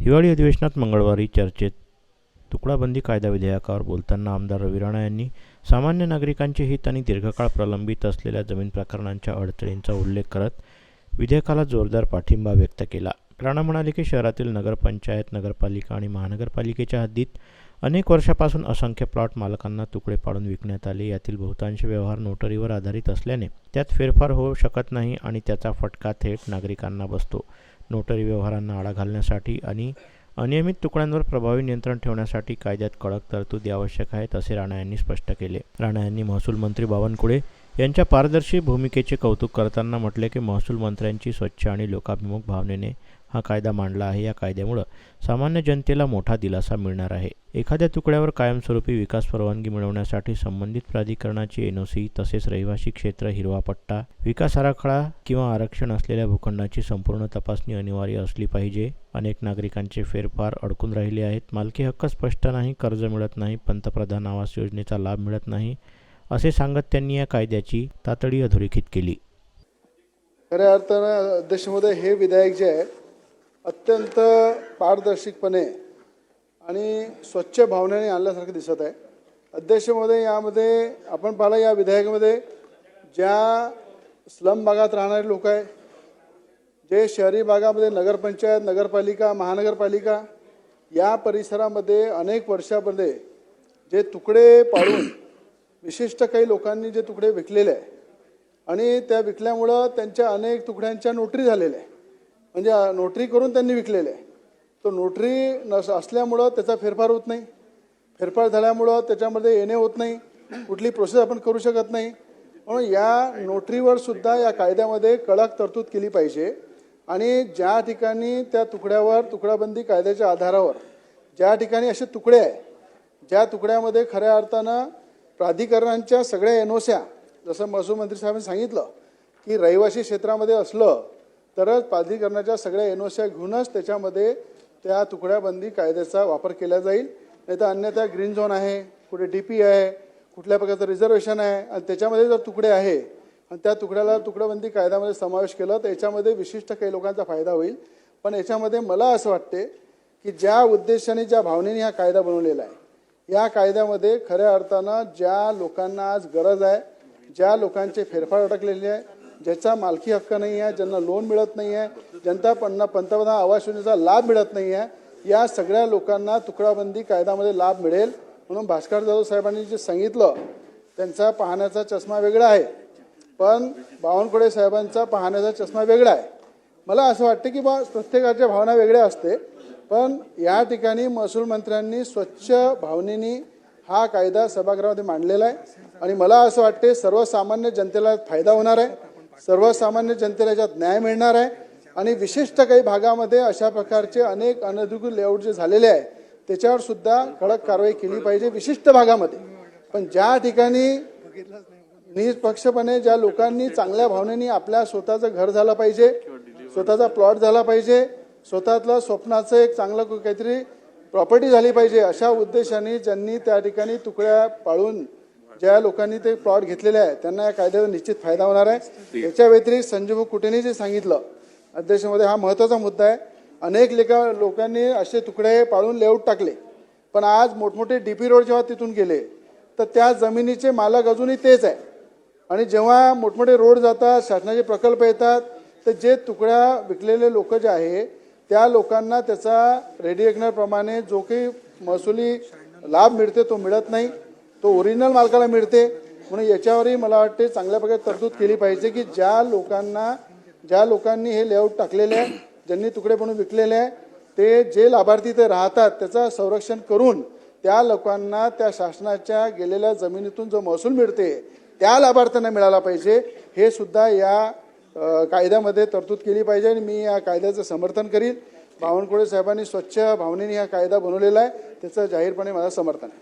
हिवाळी अधिवेशनात मंगळवारी चर्चेत तुकडाबंदी कायदा विधेयकावर बोलताना आमदार रवी राणा यांनी सामान्य नागरिकांचे हित आणि दीर्घकाळ प्रलंबित असलेल्या जमीन प्रकरणांच्या अडचणींचा उल्लेख करत विधेयकाला जोरदार पाठिंबा व्यक्त केला. राणा म्हणाले की शहरातील नगरपंचायत नगरपालिका आणि महानगरपालिकेच्या हद्दीत अनेक वर्षापासून असंख्य प्लॉट मालकांना तुकडे पाडून विकण्यात आले. यातील बहुतांश व्यवहार नोटरीवर आधारित असल्याने त्यात फेरफार होऊ शकत नाही आणि त्याचा फटका थेट नागरिकांना बसतो. नोटरी व्यवहारांना आळा घालण्यासाठी आणि अनियमित तुकड्यांवर प्रभावी नियंत्रण ठेवण्यासाठी कायद्यात कडक तरतुदी आवश्यक आहेत असे राणा यांनी स्पष्ट केले. राणा यांनी महसूल मंत्री बावनकुळे यांच्या पारदर्शी भूमिकेचे कौतुक करताना म्हटले की महसूल मंत्र्यांची स्वच्छ आणि लोकाभिमुख भावनेने हा कायदा मांडला आहे. या कायद्यामुळं सामान्य जनतेला मोठा दिलासा मिळणार आहे. एखाद्या तुकड्यावर कायमस्वरूपी विकास परवानगी मिळवण्यासाठी संबंधित प्राधिकरणाची एनओसी तसेच रहिवासी क्षेत्र हिरवा पट्टा विकास आराखडा किंवा आरक्षण असलेल्या भूखंडाची संपूर्ण तपासणी अनिवार्य असली पाहिजे. अनेक नागरिकांचे फेरफार अडकून राहिले आहेत. मालकी हक्क स्पष्ट नाही कर्ज मिळत नाही पंतप्रधान आवास योजनेचा लाभ मिळत नाही असे सांगत त्यांनी या कायद्याची तातडी अधोरेखित केली. खऱ्या अर्थानं अध्यक्षमध्ये हे विधेयक जे आहे अत्यंत पारदर्शकपणे आणि स्वच्छ भावनेने आणल्यासारखं दिसत आहे. अध्यक्षमध्ये यामध्ये आपण पाहिलं या विधेयकामध्ये ज्या स्लम भागात राहणारे लोक आहे जे शहरी भागामध्ये नगरपंचायत नगरपालिका महानगरपालिका या परिसरामध्ये अनेक वर्षामध्ये जे तुकडे पाडून विशिष्ट काही लोकांनी जे तुकडे विकलेले आहे आणि त्या विकल्यामुळं त्यांच्या अनेक तुकड्यांच्या नोटरी झालेल्या आहे. म्हणजे नोटरी करून त्यांनी विकलेले आहे. तो नोटरी नस असल्यामुळं त्याचा फेरफार होत नाही. फेरफार झाल्यामुळं त्याच्यामध्ये येणे होत नाही. कुठली प्रोसेस आपण करू शकत नाही. म्हणून या नोटरीवर सुद्धा या कायद्यामध्ये कडक तरतूद केली पाहिजे. आणि ज्या ठिकाणी त्या तुकड्यावर तुकडाबंदी कायद्याच्या आधारावर ज्या ठिकाणी असे तुकडे आहे ज्या तुकड्यामध्ये खऱ्या अर्थानं प्राधिकरणांच्या सगळ्या एनओस्या जसं महसूल मंत्री साहेबांनी सांगितलं की रहिवासी क्षेत्रामध्ये असलं तरच प्राधिकरणाच्या सगळ्या एनओस्या घेऊनच त्याच्यामध्ये त्या तुकड्याबंदी कायद्याचा वापर केला जाईल. नाही तर अन्यथा ग्रीन झोन आहे कुठे डी पी आहे कुठल्या प्रकारचं रिझर्वेशन आहे आणि त्याच्यामध्ये जर तुकडे आहे आणि त्या तुकड्याला तुकड्याबंदी कायद्यामध्ये समावेश केला तर याच्यामध्ये विशिष्ट काही लोकांचा फायदा होईल. पण याच्यामध्ये मला असं वाटते की ज्या उद्देशाने ज्या भावनेने हा कायदा बनवलेला आहे या कायद्यामध्ये खऱ्या अर्थानं ज्या लोकांना आज गरज आहे ज्या लोकांचे फेरफार अडकलेले आहे ज्याचा मालकी हक्क नाही आहे ज्यांना लोन मिळत नाही आहे जनता पन्ना पंतप्रधान आवास योजनेचा लाभ मिळत नाही आहे या सगळ्या लोकांना तुकडाबंदी कायद्यामध्ये लाभ मिळेल. म्हणून भास्कर जाधव साहेबांनी जे सांगितलं त्यांचा पाहण्याचा चष्मा वेगळा आहे. पण बावनकुळे साहेबांचा पाहण्याचा चष्मा वेगळा आहे. मला असं वाटतं की बा प्रत्येकाच्या भावना वेगळ्या असते. पण या ठिकाणी महसूल मंत्र्यांनी स्वच्छ भावनेनी हा कायदा सभागृहामध्ये मांडलेला आहे. आणि मला असं वाटते सर्वसामान्य जनतेला फायदा होणार आहे. सर्वसामान्य जनतेला याच्यात न्याय मिळणार आहे. आणि विशिष्ट काही भागामध्ये अशा प्रकारचे अनेक अनधिकृत लेआउट जे झालेले आहे त्याच्यावर सुद्धा कडक कारवाई केली पाहिजे विशिष्ट भागामध्ये. पण ज्या ठिकाणी निष्पक्षपणे ज्या लोकांनी चांगल्या भावनेने आपल्या स्वतःचं घर झालं पाहिजे स्वतःचा प्लॉट झाला पाहिजे स्वतःतलं स्वप्नाचं एक चांगलं काहीतरी प्रॉपर्टी झाली पाहिजे अशा उद्देशाने ज्यांनी त्या ठिकाणी तुकड्या पाळून ज्या लोकांनी ते प्लॉट घेतलेले आहे त्यांना या कायद्याचा निश्चित फायदा होणार आहे. याच्या व्यतिरिक्त संजीव कुटेने जे सांगितलं अध्यक्षामध्ये हा महत्त्वाचा मुद्दा आहे. अनेक लेखा लोकांनी असे तुकडे पाळून लेआउट टाकले. पण आज मोठमोठे डी पी रोड जेव्हा तिथून गेले तर त्या जमिनीचे मालक अजूनही तेच आहे. आणि जेव्हा मोठमोठे रोड जातात शासनाचे प्रकल्प येतात तर जे तुकड्या विकलेले लोक जे आहे त्या लोकांना त्याचा रेडिएक्नरप्रमाणे जो काही महसुली लाभ मिळते तो मिळत नाही. तो ओरिजिनल मालकाला मिळते. म्हणून याच्यावरही मला वाटते चांगल्या प्रकारे तरतूद केली पाहिजे की ज्या लोकांना ज्या लोकांनी हे लेआउट टाकलेले आहे ज्यांनी तुकडे बनवून विकलेले आहे ते जे लाभार्थी ते राहतात त्याचं संरक्षण करून त्या लोकांना त्या शासनाच्या गेलेल्या जमिनीतून जो महसूल मिळते त्या लाभार्थ्यांना मिळाला पाहिजे. हे सुद्धा या कायद्यामध्ये तरतूद केली पाहिजे आणि मी या कायद्याचं समर्थन करीन बावनकुळे साहेबांनी स्वच्छ भावनेने हा कायदा बनवलेला आहे. त्याचं जाहीरपणे माझं समर्थन आहे.